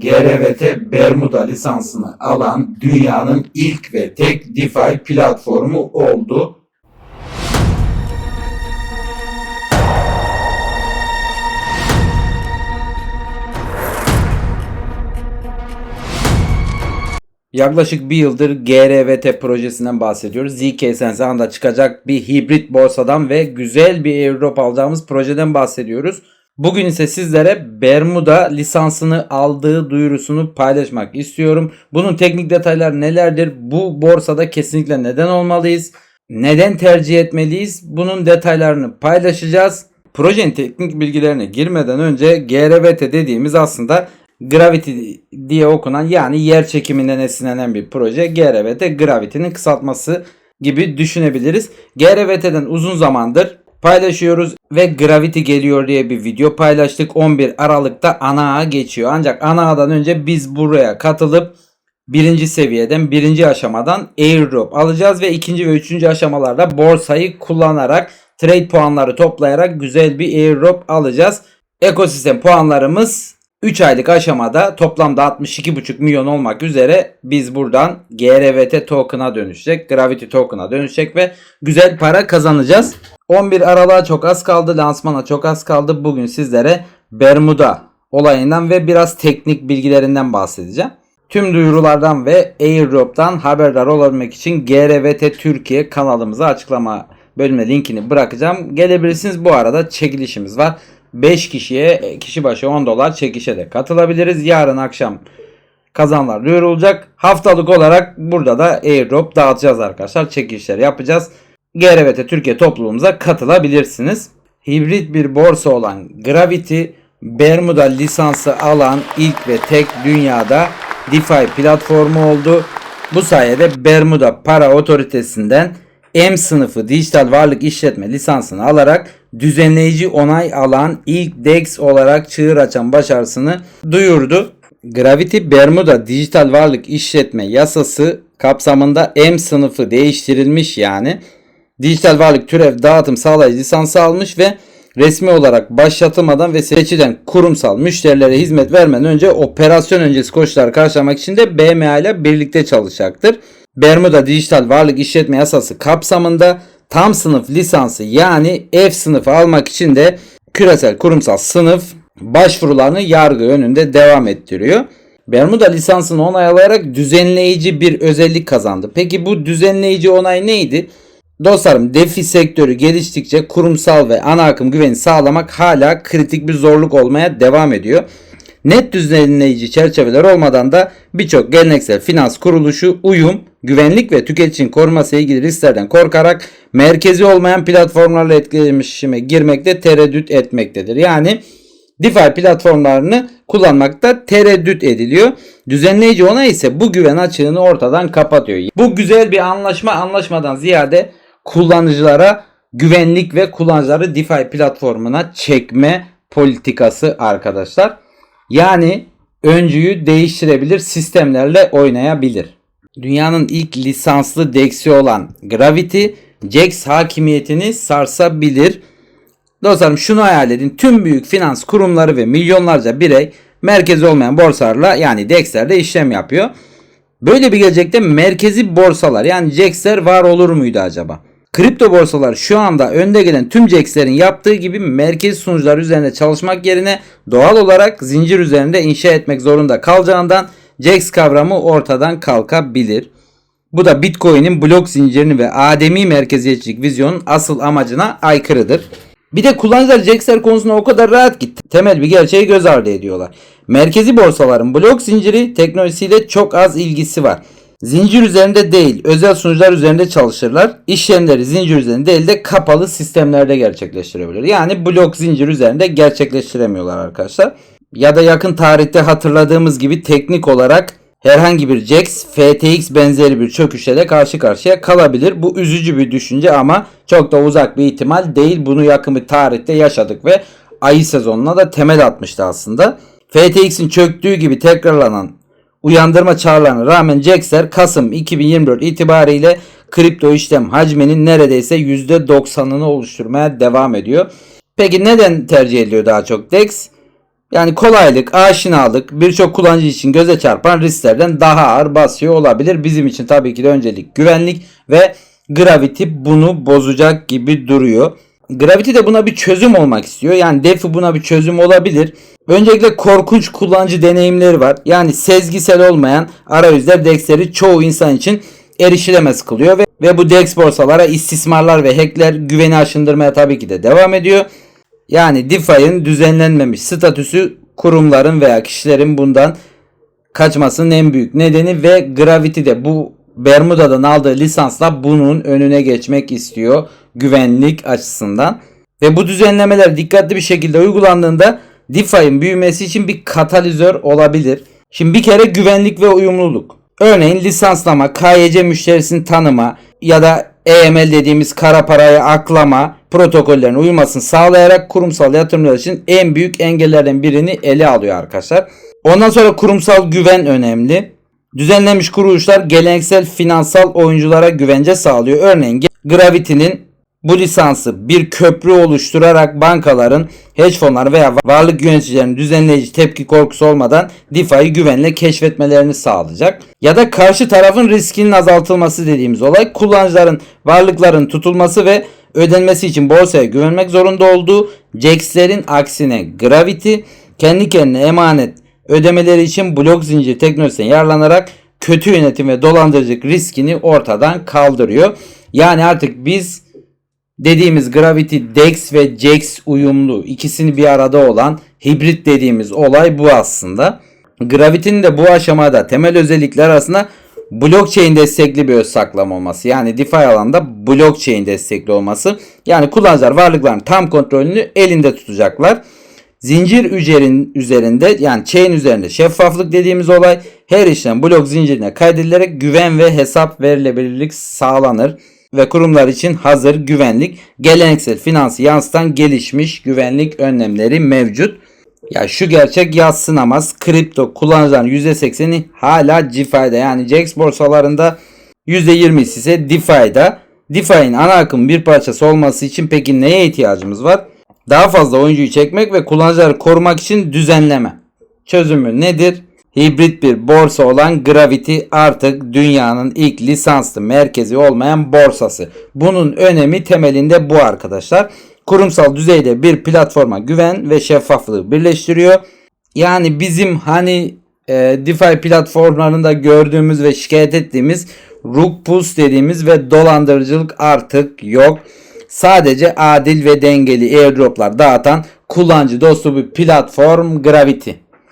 GRVT Bermuda lisansını alan dünyanın ilk ve tek DeFi platformu oldu. Yaklaşık bir yıldır GRVT projesinden bahsediyoruz. ZK anda çıkacak bir hibrit borsadan ve güzel bir airdrop alacağımız projeden bahsediyoruz. Bugün ise sizlere Bermuda lisansını aldığı duyurusunu paylaşmak istiyorum. Bunun teknik detaylar nelerdir? Bu borsada kesinlikle neden olmalıyız? Neden tercih etmeliyiz? Bunun detaylarını paylaşacağız. Projenin teknik bilgilerine girmeden önce GRVT dediğimiz aslında Gravity diye okunan yani yer çekiminden esinlenen bir proje. GRVT Gravity'nin kısaltması gibi düşünebiliriz. GRVT'den uzun zamandır paylaşıyoruz ve Gravity geliyor diye bir video paylaştık. 11 Aralık'ta ana ağa geçiyor. Ancak ana ağdan önce biz buraya katılıp birinci seviyeden birinci aşamadan airdrop alacağız ve ikinci ve üçüncü aşamalarda borsayı kullanarak trade puanları toplayarak güzel bir airdrop alacağız. Ekosistem puanlarımız 3 aylık aşamada toplamda 62,5 milyon olmak üzere biz buradan GRVT token'a dönüşecek, Gravity token'a dönüşecek ve güzel para kazanacağız. 11 Aralık'a çok az kaldı, lansmana çok az kaldı. Bugün sizlere Bermuda olayından ve biraz teknik bilgilerinden bahsedeceğim. Tüm duyurulardan ve airdrop'tan haberdar olabilmek için GRVT Türkiye kanalımıza açıklama bölümüne linkini bırakacağım. Gelebilirsiniz. Bu arada çekilişimiz var. 5 kişiye kişi başı 10 dolar çekişe de katılabiliriz. Yarın akşam kazanlar duyurulacak. Haftalık olarak burada da airdrop dağıtacağız arkadaşlar. Çekilişler yapacağız. GRVT Türkiye topluluğumuza katılabilirsiniz. Hibrit bir borsa olan Gravity Bermuda lisansı alan ilk ve tek dünyada DeFi platformu oldu. Bu sayede Bermuda Para Otoritesi'nden M sınıfı dijital varlık işletme lisansını alarak düzenleyici onay alan ilk DEX olarak çığır açan başarısını duyurdu. Gravity Bermuda dijital varlık işletme yasası kapsamında M sınıfı değiştirilmiş yani. Dijital varlık türev dağıtım sağlayıcı lisansı almış ve resmi olarak başlatılmadan ve seçilen kurumsal müşterilere hizmet vermeden önce operasyon öncesi koşulları karşılamak için de BMA ile birlikte çalışacaktır. Bermuda Dijital Varlık İşletme Yasası kapsamında tam sınıf lisansı yani F sınıfı almak için de küresel kurumsal sınıf başvurularını yargı önünde devam ettiriyor. Bermuda lisansını onaylayarak düzenleyici bir özellik kazandı. Peki bu düzenleyici onay neydi? Dostlarım DeFi sektörü geliştikçe kurumsal ve ana akım güveni sağlamak hala kritik bir zorluk olmaya devam ediyor. Net düzenleyici çerçeveler olmadan da birçok geleneksel finans kuruluşu uyum, güvenlik ve tüketicinin koruması ilgili risklerden korkarak merkezi olmayan platformlarla etkileşime girmekte tereddüt etmektedir. Yani DeFi platformlarını kullanmakta tereddüt ediliyor. Düzenleyici ona ise bu güven açığını ortadan kapatıyor. Bu güzel bir anlaşma anlaşmadan ziyade kullanıcılara güvenlik ve kullanıcıları DeFi platformuna çekme politikası arkadaşlar. Yani öncüyü değiştirebilir, sistemlerle oynayabilir. Dünyanın ilk lisanslı DEX'i olan Gravity, JAX hakimiyetini sarsabilir. Dostlarım şunu hayal edin. Tüm büyük finans kurumları ve milyonlarca birey merkezi olmayan borsalarla yani DEX'lerde işlem yapıyor. Böyle bir gelecekte merkezi borsalar yani JAX'ler var olur muydu acaba? Kripto borsalar şu anda önde gelen tüm JAX'lerin yaptığı gibi merkezi sunucular üzerinde çalışmak yerine doğal olarak zincir üzerinde inşa etmek zorunda kalacağından JAX kavramı ortadan kalkabilir. Bu da Bitcoin'in blok zincirini ve ademi merkeziyetçilik vizyonun asıl amacına aykırıdır. Bir de kullanıcılar JAX'ler konusunda o kadar rahat ki temel bir gerçeği göz ardı ediyorlar. Merkezi borsaların blok zinciri teknolojisiyle çok az ilgisi var. Zincir üzerinde değil, özel sunucular üzerinde çalışırlar. İşlemleri zincir üzerinde değil de kapalı sistemlerde gerçekleştirebilir. Yani blok zincir üzerinde gerçekleştiremiyorlar arkadaşlar. Ya da yakın tarihte hatırladığımız gibi teknik olarak herhangi bir JAX, FTX benzeri bir çöküşle de karşı karşıya kalabilir. Bu üzücü bir düşünce ama çok da uzak bir ihtimal değil. Bunu yakın bir tarihte yaşadık ve ayı sezonuna da temel atmıştı aslında. FTX'in çöktüğü gibi tekrarlanan uyandırma çağrılarına rağmen Jaxer Kasım 2024 itibariyle kripto işlem hacminin neredeyse %90'ını oluşturmaya devam ediyor. Peki neden tercih ediliyor daha çok DEX? Yani kolaylık, aşinalık birçok kullanıcı için göze çarpan risklerden daha ağır basıyor olabilir. Bizim için tabii ki de öncelik güvenlik ve Gravity bunu bozacak gibi duruyor. Gravity de buna bir çözüm olmak istiyor. Yani DeFi buna bir çözüm olabilir. Öncelikle korkunç kullanıcı deneyimleri var. Yani sezgisel olmayan arayüzler DEX'leri çoğu insan için erişilemez kılıyor ve, ve bu DEX borsalara istismarlar ve hackler güveni aşındırmaya tabii ki de devam ediyor. Yani DeFi'nin düzenlenmemiş statüsü kurumların veya kişilerin bundan kaçmasının en büyük nedeni ve Gravity de bu Bermuda'dan aldığı lisansla bunun önüne geçmek istiyor güvenlik açısından. Ve bu düzenlemeler dikkatli bir şekilde uygulandığında DeFi'nin büyümesi için bir katalizör olabilir. Şimdi bir kere güvenlik ve uyumluluk. Örneğin lisanslama, KYC müşterisini tanıma ya da EML dediğimiz kara parayı aklama protokollerine uymasını sağlayarak kurumsal yatırımlar için en büyük engellerden birini ele alıyor arkadaşlar. Ondan sonra kurumsal güven önemli. Düzenlenmiş kuruluşlar geleneksel finansal oyunculara güvence sağlıyor. Örneğin Gravity'nin bu lisansı bir köprü oluşturarak bankaların, hedge fonlar veya varlık yöneticilerinin düzenleyici tepki korkusu olmadan DeFi'yi güvenle keşfetmelerini sağlayacak. Ya da karşı tarafın riskinin azaltılması dediğimiz olay kullanıcıların varlıkların tutulması ve ödenmesi için borsaya güvenmek zorunda olduğu JAX'lerin aksine Gravity kendi kendine emanet ödemeleri için blok zincir teknolojisinden yararlanarak kötü yönetim ve dolandırıcılık riskini ortadan kaldırıyor. Yani artık biz dediğimiz Gravity DEX ve JAX uyumlu ikisini bir arada olan hibrit dediğimiz olay bu aslında. Gravity'nin de bu aşamada temel özellikler arasında blockchain destekli bir öz saklama olması. Yani DeFi alanda blockchain destekli olması. Yani kullanıcılar varlıkların tam kontrolünü elinde tutacaklar. Zincir üzerin, üzerinde yani chain üzerinde şeffaflık dediğimiz olay her işlem blok zincirine kaydedilerek güven ve hesap verilebilirlik sağlanır ve kurumlar için hazır güvenlik, geleneksel finansı yansıtan gelişmiş güvenlik önlemleri mevcut. Ya şu gerçek yatsınamaz. Kripto kullanıcıların %80'i hala DeFi'de yani JAX borsalarında %20'si ise DeFi'da. DeFi'nin ana akım bir parçası olması için peki neye ihtiyacımız var? Daha fazla oyuncuyu çekmek ve kullanıcıları korumak için düzenleme. Çözümü nedir? Hibrit bir borsa olan Gravity artık dünyanın ilk lisanslı merkezi olmayan borsası. Bunun önemi temelinde bu arkadaşlar. Kurumsal düzeyde bir platforma güven ve şeffaflığı birleştiriyor. Yani bizim hani e, DeFi platformlarında gördüğümüz ve şikayet ettiğimiz rug pulls dediğimiz ve dolandırıcılık artık yok. Sadece adil ve dengeli airdroplar dağıtan kullanıcı dostu bir platform Gravity.